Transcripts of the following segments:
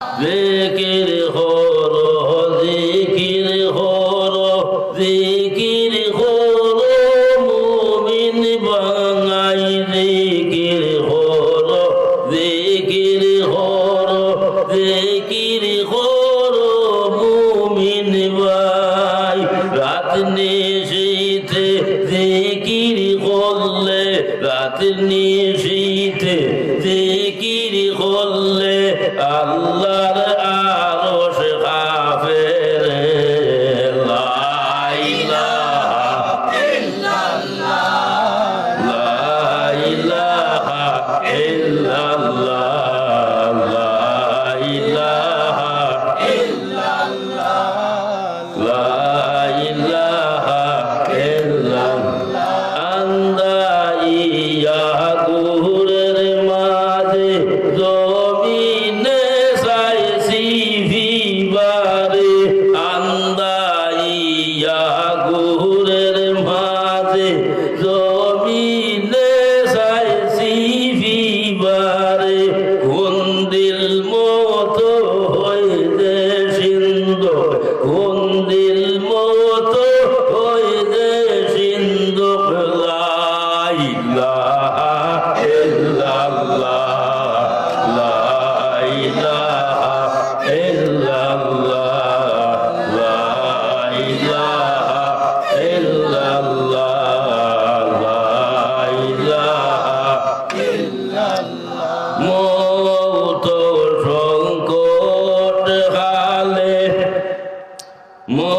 জিকির হরো জিকির হরো জিকির হরো মুমিন বাঙাই জিকির হরো জিকির হরো জিকির হরো মুমিন বাই। রাত নিশীতে জিকির করলে, রাত নিশীতে জিকির করলে A Allah. ঘুরে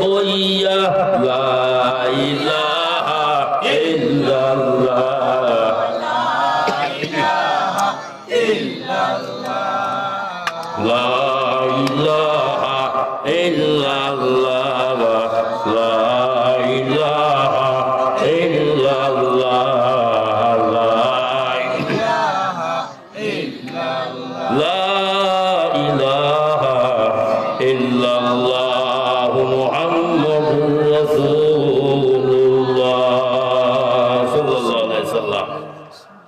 হইয়া La ilaha illallah